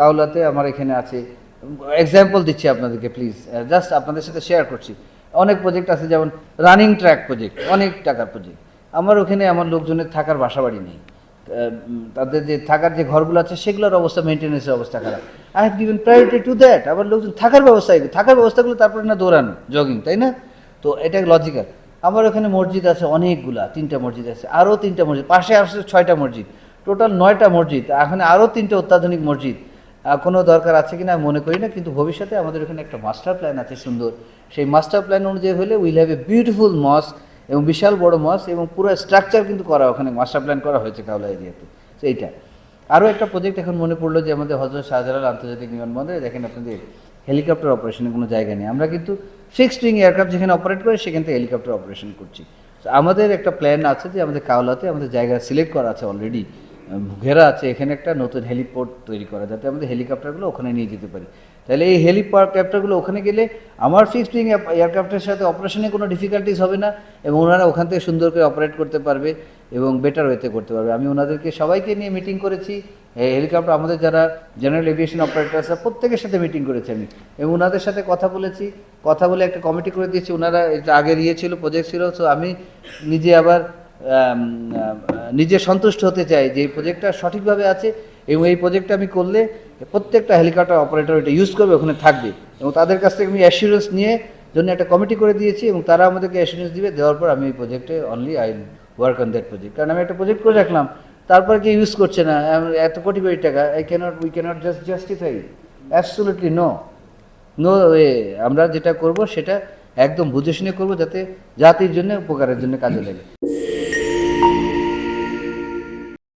কাউলাতে আমার এখানে আছে। এক্সাম্পল দিচ্ছি আপনাদেরকে প্লিজ জাস্ট আপনাদের সাথে শেয়ার করছি। অনেক প্রজেক্ট আছে, যেমন রানিং ট্র্যাক প্রজেক্ট অনেক টাকার প্রজেক্ট আমার ওখানে আমার লোকজনের থাকার বাসা বাড়ি নেই তাদের যে থাকার যে ঘরগুলো আছে, সেগুলোর অবস্থা মেনটেন্যান্সের অবস্থা খারাপ। I have given priority to that আমার লোকজন থাকার ব্যবস্থা, থাকার ব্যবস্থাগুলো তারপরে না দৌড়ানো জগিং তাই না? তো এটা লজিক্যাল আমার ওখানে মসজিদ আছে অনেকগুলা, তিনটা মসজিদ আছে, আরও তিনটা মসজিদ, পাশে আসছে ছয়টা মসজিদ। টোটাল নয়টা মসজিদ, এখানে আরও তিনটা অত্যাধুনিক মসজিদ। কোনো দরকার আছে কিনা আমি মনে করি না, কিন্তু ভবিষ্যতে আমাদের ওখানে একটা মাস্টার প্ল্যান আছে সুন্দর। সেই মাস্টার প্ল্যান অনুযায়ী হলে will have a beautiful moss এবং বিশাল বড় মস এবং পুরো স্ট্রাকচার কিন্তু করা, ওখানে মাস্টার প্ল্যান করা হয়েছে কাউলা এরিয়াতে। তো এইটা। আরও একটা প্রজেক্ট এখন মনে পড়ল যে আমাদের হজরত শাহজালাল আন্তর্জাতিক বিমানবন্দরে, দেখেন আপনাদের হেলিকপ্টার অপারেশনের কোনো জায়গা নেই। আমরা কিন্তু ফিক্সড উইং এয়ারক্রাফট যেখানে অপারেট করে, সেখান থেকে হেলিকপ্টার অপারেশন করছি। আমাদের একটা প্ল্যান আছে যে আমাদের কাওলাতে আমাদের জায়গা সিলেক্ট করা আছে অলরেডি ঘেরা আছে, এখানে একটা নতুন হেলিপোর্ট তৈরি করা, যাতে আমাদের হেলিকপ্টারগুলো ওখানে নিয়ে যেতে পারি। তাহলে এই হেলিকপ্টারগুলো ওখানে গেলে আমার ফিক্সড উইং এয়ারক্রাফটের সাথে অপারেশনে কোনো ডিফিকাল্টিস হবে না এবং ওনারা ওখান থেকে সুন্দর করে অপারেট করতে পারবে এবং বেটার ওয়েতে করতে পারবে। আমি ওনাদেরকে সবাইকে নিয়ে মিটিং করেছি। হেলিকপ্টার আমাদের যারা জেনারেল এভিয়েশন অপারেটর আছে, প্রত্যেকের সাথে মিটিং করেছি আমি। এবং ওনাদের সাথে কথা বলেছি। কথা বলে একটা কমিটি করে দিয়েছি। ওনারা এটা আগের ইয়ে ছিল প্রজেক্ট ছিল। সো আমি নিজে আবার নিজে সন্তুষ্ট হতে চাই যে এই প্রজেক্টটা সঠিকভাবে আছে এবং এই প্রজেক্টটা আমি করলে প্রত্যেকটা হেলিকপ্টার অপারেটর এটা ইউজ করবে, ওখানে থাকবে। এবং তাদের কাছ থেকে আমি অ্যাসুরেন্স নিয়ে জন্য একটা কমিটি করে দিয়েছি এবং তারা আমাদেরকে অ্যাসুরেন্স দিবে, দেওয়ার পর আমি এই প্রজেক্টে only I work on that project কারণ আমি একটা প্রজেক্ট করে রাখলাম, তারপরে কি ইউজ করছে না এত কোটি কোটি টাকা I can't we can't just justify absolutely no no আমরা যেটা করব, সেটা একদম বুঝে শুনে করব যাতে জাতির জন্য, উপকারের জন্য কাজে লাগে।